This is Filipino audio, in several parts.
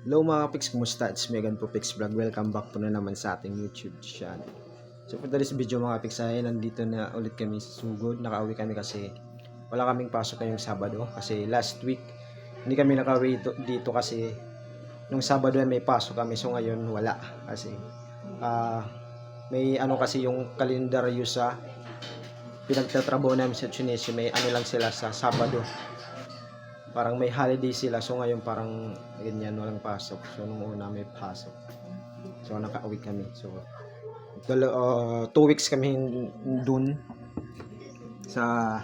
Hello mga pics, kumusta? It's Megan po Pix Vlog. Welcome back po na naman sa ating YouTube channel. So for today's video mga pics ay nandito na ulit kami sa Sugod. Nakauwi kami kasi wala kaming pasok ngayong Sabado kasi last week hindi kami nakauwi dito, dito kasi nung Sabado ay may pasok kami so ngayon wala kasi ah, may ano kasi yung kalendaryo sa pinagtatrabaho namin sa Tunisia may ano lang sila sa Sabado parang may holiday sila so ngayon parang ganyan walang pasok. So nung una may pasok. So nakauwi kami. So dalo, uh, two weeks kami dun sa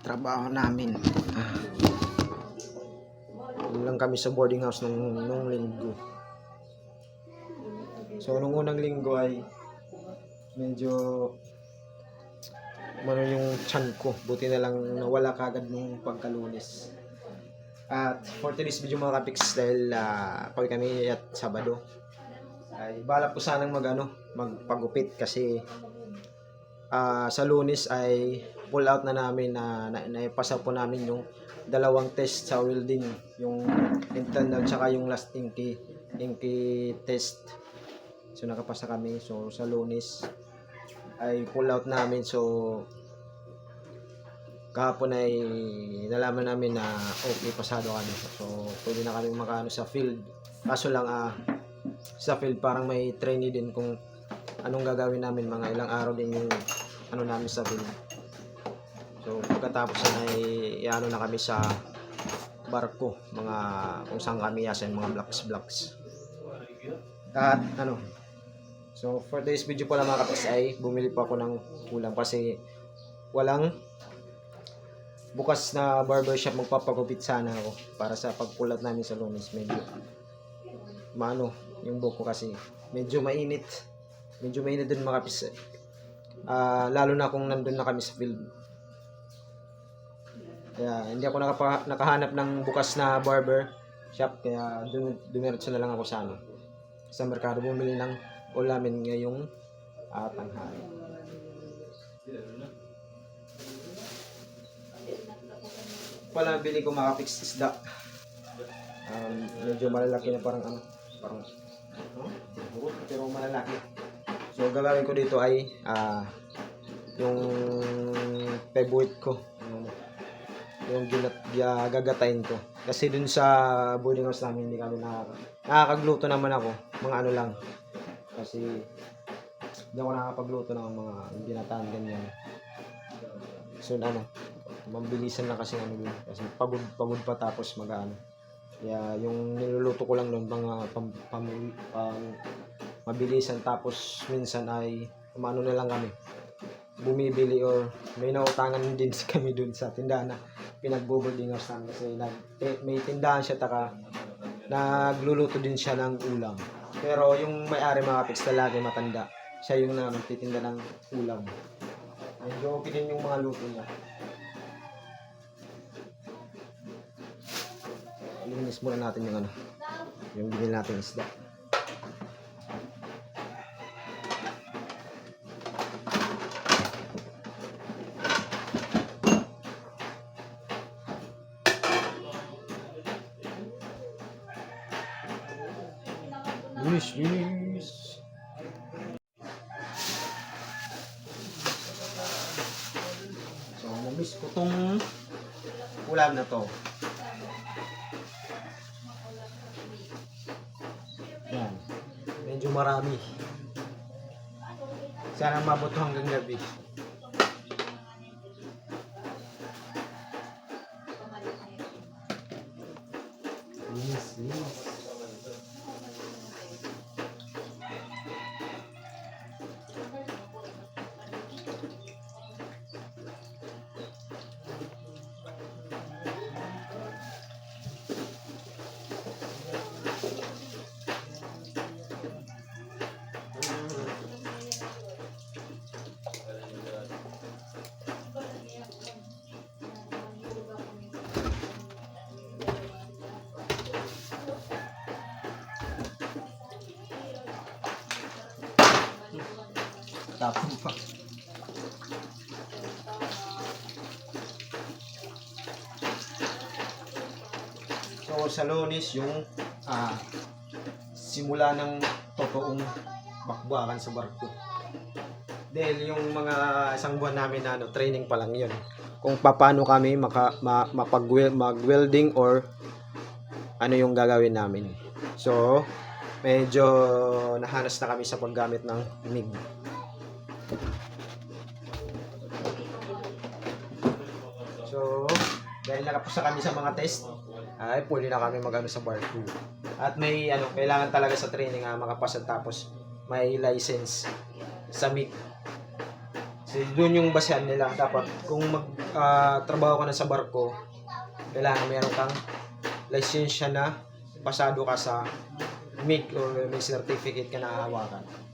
trabaho namin. Ah. Doon lang kami sa boarding house nung, nung linggo. So nung unang linggo ay medyo ano yung chan ko. Buti na lang nawala kagad nung pagkalunes at for today's video mga kapiks dahil uh, pag kami at Sabado ay balak po sanang mag ano, magpagupit kasi ah, sa lunes ay pull out na namin na, na naipasa po namin yung dalawang test sa welding yung internal tsaka yung last inky inky test. So nakapasa kami. So sa lunes ay pull out namin. So kahapon ay nalaman namin na okay pasado kami so pwede na kami makaano sa field. Kaso lang ah sa field parang may trainee din kung anong gagawin namin. Mga ilang araw din yung ano namin sa field. So pagkatapos na ay ano na kami sa barko. Mga kung saan kami yasin mga blocks blocks. At ano so for today's video pala mga kapis ay bumili pa ako ng ulam kasi walang bukas na barbershop magpapagupit sana ako para sa pagpulat namin sa lunes. Medyo maano yung buhok ko kasi medyo mainit. Medyo mainit din mga kapis Ah, lalo na kung nandun na kami sa field. Kaya hindi ako nakapa, nakahanap ng bukas na barber shop kaya dum, dumiretso na lang ako sa ano sa merkado. Bumili ng ulamin ngayong uh, tanghali pala bili ko fixed isda. Um, medyo malalaki na parang ano, parang huh? Burot, pero malalaki. So gagawin ko dito ay ah yung favorite ko. Yung, yung ginat, ga- gagatayin ko. Kasi dun sa boarding house namin hindi kami nakaka nakakagluto naman ako. Mga ano lang. Kasi hindi ako nakakapagluto ng mga ginataan ganyan. So ano, mabilisan lang kasi ano yun. Kasi pagod, pagod pa tapos mag-ano. Kaya yung niluluto ko lang noon mga pam, pam, pam- mabilisan tapos minsan ay umano na lang kami. Bumibili or may nautangan din kami dun sa tindahan na pinagboboarding house namin kasi nag, eh, may tindahan siya taka nagluluto din siya ng ulam. Pero yung may-ari mga kapits lalaki matanda, siya yung na magtitinda ng ulam. Medyo okay din yung mga luto niya. Linis muna natin yung ano, yung binili natin isda. Linis, linis. So, namiss ko tong ulam na to. Marami. Sana mabot hanggang gabi. Tapon pa. So, sa lunes, yung ah, simula ng totoong bakbakan sa barko. Dahil yung mga isang buwan namin na ano, training pa lang yun. Kung paano kami maka, ma, mapag mag-welding or ano yung gagawin namin. So, medyo nahanas na kami sa paggamit ng MIG. So, dahil nakapos na kami sa mga test, ay pwede na kami magano sa bar 2. At may ano, kailangan talaga sa training nga makapasa tapos may license sa MIG. So, doon yung basehan nila. Dapat kung mag-trabaho ka na sa barko, kailangan meron kang lisensya na pasado ka sa MIG or may certificate ka na hawakan.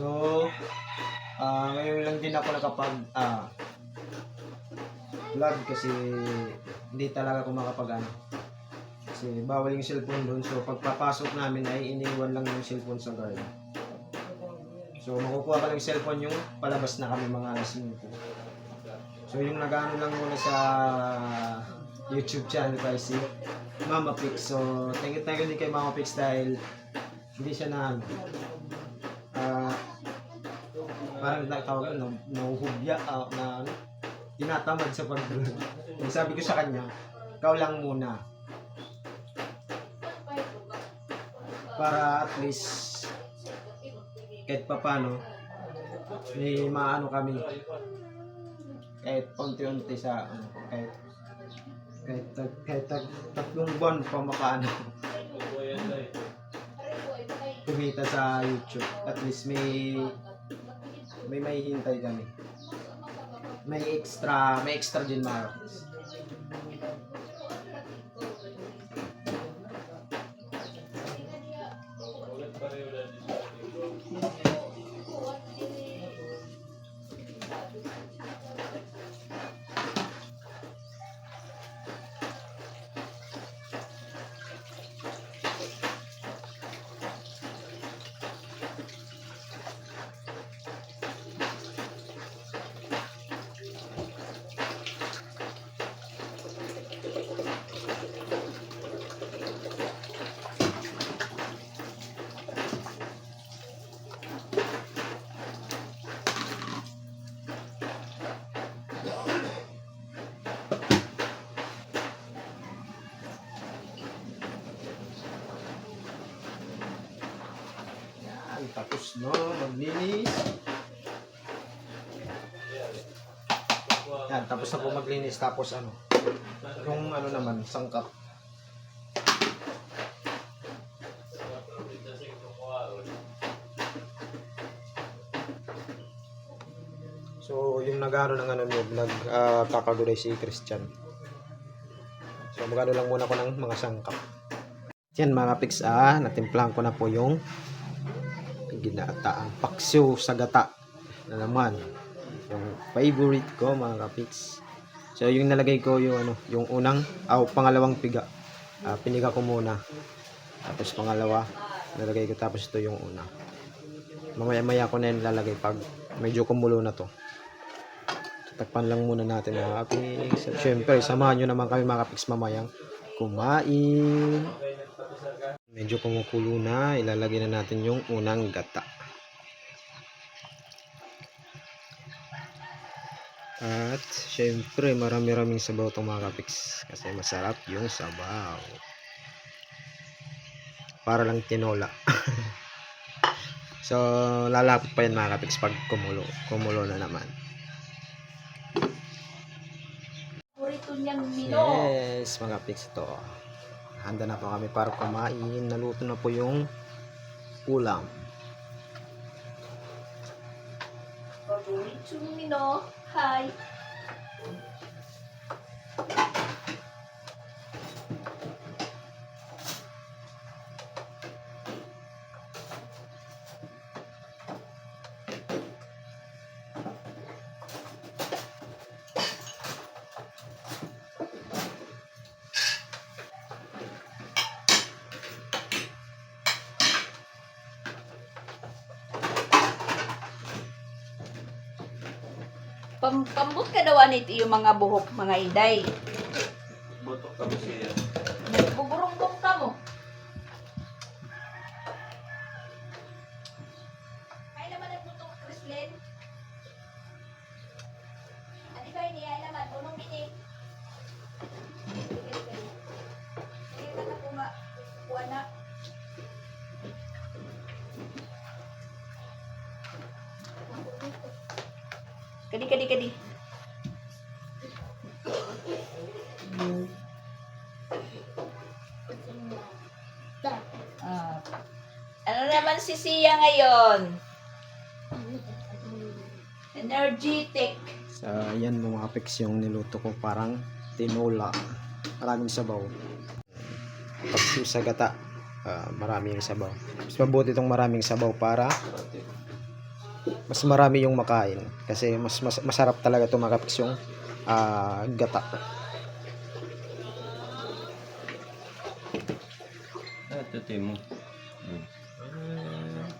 So, ah ngayon lang din ako nakapag ah vlog kasi hindi talaga ako makapag. Kasi bawal yung cellphone doon. So, pagpapasok namin ay iniwan lang yung cellphone sa guard. So, makukuha ka yung cellphone yung palabas na kami mga alas 5. So, yung nag-ano lang muna sa YouTube channel ko si Mama Pix. So, thank you, thank you din kay Mama Pix dahil hindi siya na parang natawag ano, nahuhubya, ah, na ano, tinatamad sa pag-vlog. Sabi ko sa kanya, ikaw lang muna. Para at least kahit papano may maano kami kahit unti-unti sa ano, kahit kahit, tag- kahit tag- tatlong buwan pa makaano kumita sa YouTube at least may may may hintay kami may extra may extra din mga tapos no, maglinis. Yan, tapos na po maglinis. Tapos ano, yung ano naman, sangkap. So, yung nag-ano ng ano nyo, nag uh, si Christian. So, magano lang muna ko ng mga sangkap. Yan mga pics ah, natimplahan ko na po yung ginataang paksiw sa gata na naman. Yung favorite ko mga kapiks. So yung nalagay ko yung ano, yung unang, aw pangalawang piga. Ah, piniga ko muna. Tapos pangalawa, nalagay ko tapos ito yung una. Mamaya-maya ko na yung lalagay pag medyo kumulo na to. Takpan lang muna natin mga kapiks. At syempre, samahan nyo naman kami mga kapiks mamayang kumain. Medyo kumukulo na, ilalagay na natin yung unang gata. At syempre marami-raming sabaw itong mga kapiks kasi masarap yung sabaw. Para lang tinola. so lalapot pa yan mga kapiks pag kumulo. Kumulo na naman. Yes, mga kapiks ito. Handa na po kami para kumain. Naluto na po yung ulam. Ng mino. Hi. Pam pambot ka daw anit yung mga buhok mga iday. Kadi kadi kadi. Ah. Ano naman si Sia ngayon? Energetic. So, yan mga kapiks yung niluto ko parang tinola. Maraming sabaw. Pag sa gata, ah, maraming sabaw. Mas mabuti itong maraming sabaw para mas marami yung makain. Kasi mas, mas masarap talaga kapiks yung ah, gata. Ah, ito mo. Hmm.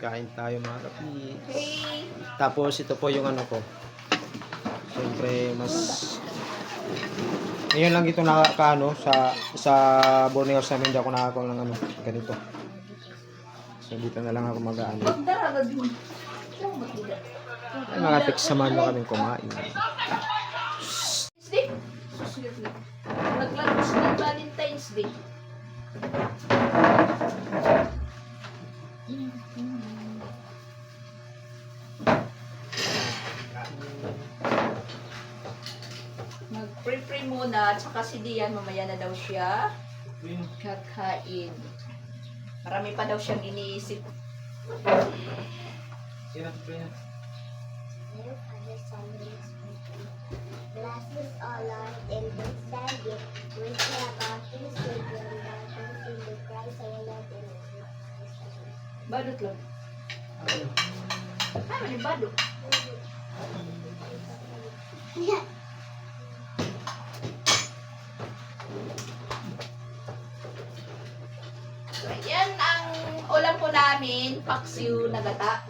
Kain tayo mga kapiks. Hey. Tapos ito po yung ano ko. Siyempre mas ngayon lang ito nakakaano sa sa house namin hindi ako nakakakuha ng ano ganito. So dito na lang ako mag-ano. Na mo? Ay, mga pics samahan nyo kaming kumain. Day. Naglabas ng Valentine's Day. Mag-pray-pray muna, tsaka si Dian, mamaya na daw siya kakain. Marami pa daw siyang iniisip. Blessings, O Lord, and understand it. We pray about you, Savior, and our faith in the Christ, our Lord, and. Badot lang. Ay, mali badot. So, yan ang ulam po namin, paksiw na gata.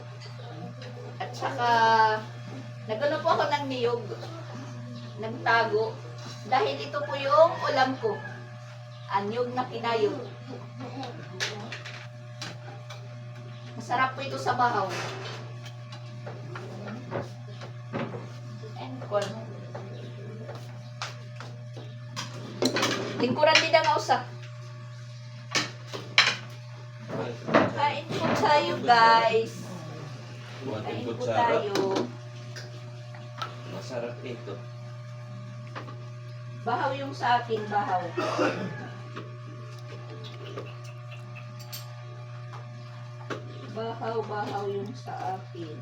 At saka, nagano po ako ng niyog. Nagtago. Dahil ito po yung ulam ko. Anyog na kinayog. Masarap po ito sa bahaw. And corn. Lingkuran din ang usap. Kain po tayo, guys. Kain po tayo. Masarap ito. Bahaw yung sa akin, bahaw. Bahaw, bahaw yung sa akin.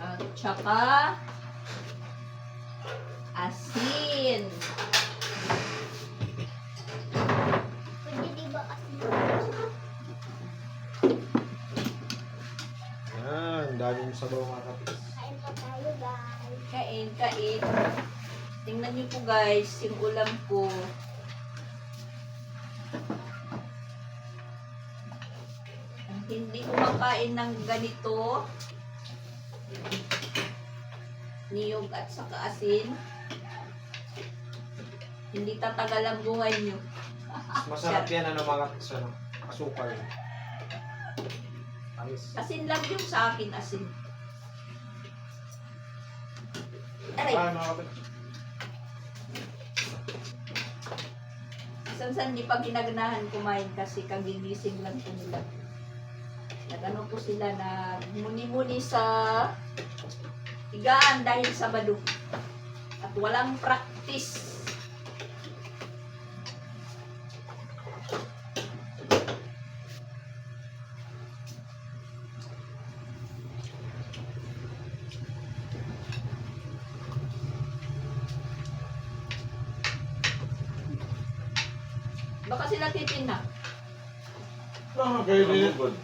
At saka, asin. Sabaw mga kapiks. kain pa tayo, guys? Kain, kain. Tingnan niyo po guys, yung ulam ko. Hindi kumakain ng ganito. Niyog at saka asin. Hindi tatagal ang buhay niyo. Masarap yan ano mga kapiks ano. Asukal. Ayos. Asin lang yung sa akin, asin. Aray. Ah, mga kapit. Sansan di pa ginaganahan kumain kasi kagigising lang po nila. Nagano po sila na muni-muni sa higaan dahil Sabado. At walang practice. Baka sila tipin na. Okay, Good.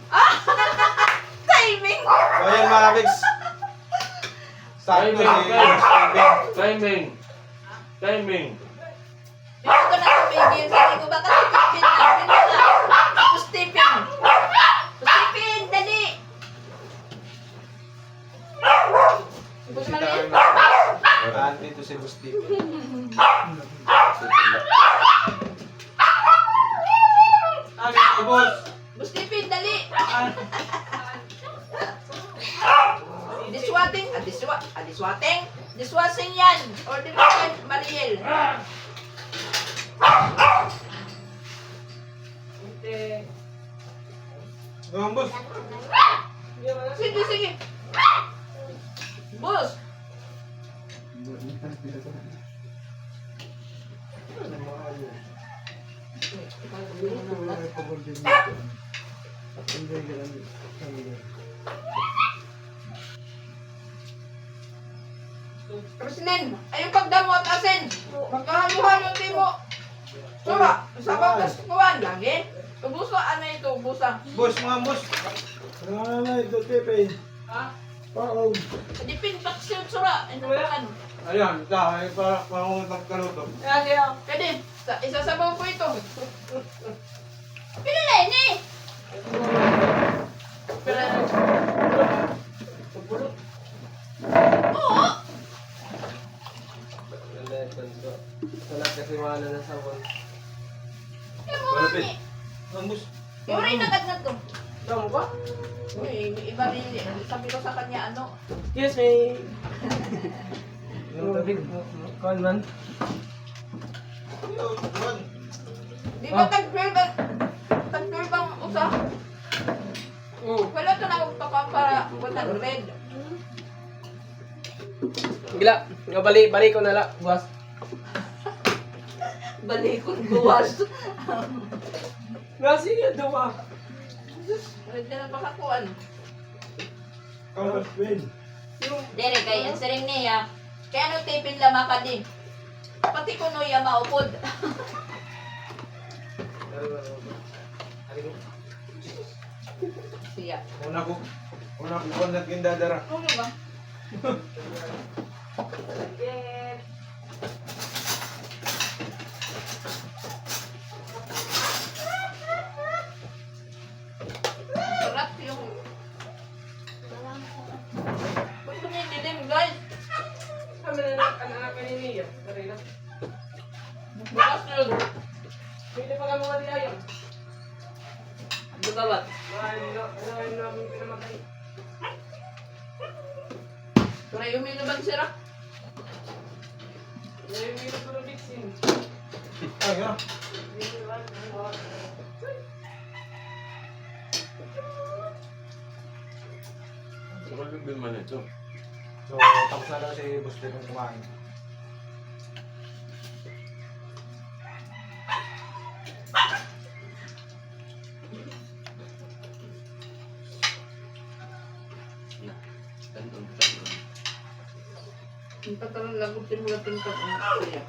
Timing! So, ayan mga kapiks. Sakto si Steven. Timing. Timing. Hindi ko na tumigil. Sabi ko, baka Tipin na. Pino na. Tapos Tipin. Tapos Tipin, dali. Gusto mo rin? Ah, dito si Boss Gusto Tipin, dali. Diswating. Ah, diswa. Ah, diswating. Diswasing yan. Or di ba yan, Mariel? Go, boss. Sige, sige. Presiden, ayong pagdamo at asin. Magkahalo-halo timo. Sura, sabaw kas kuwan lang eh. Ubuso, ano ito, ubusa. Boss, mga boss. Ano na ito, Pepe? Ha? Oo. Dipin, paksiw, sura. Ano ba ano? Ayan, ito. Ay, para pangungot kaluto. Pwede, sa, isasabaw ko ito. Pinala ini. Pero, oo. Wala kasi wala na mga ni. Ang boss. Yung rin agad na to. Tama ba? Uy, iba rin. Sabi ko sa kanya, ano, Excuse me. Kuhan man. Di ba tag-12 ang, tag-12 ang usa? Oo. Wala to na magpapapara 100. Gila, nga bali, bali ko na la, boss. Balikon buwas. Nga sige, duwa. Pwede na pakakuan. Kawas, Ben. Dere kay ang siring niya. Kaya ano tipin lama ka din. Pati ko no ya maupod. Siya. Una ko. Una ko kung natin dadara. Ano ba? Sarap pinamatay. Pero yung minuban sira. Ngayon, may nagpuro bitsin. Ay, nga. Sukal yung man ito. So, tapos na daw si Boss Steven kumain. Lang tingkat ang siya.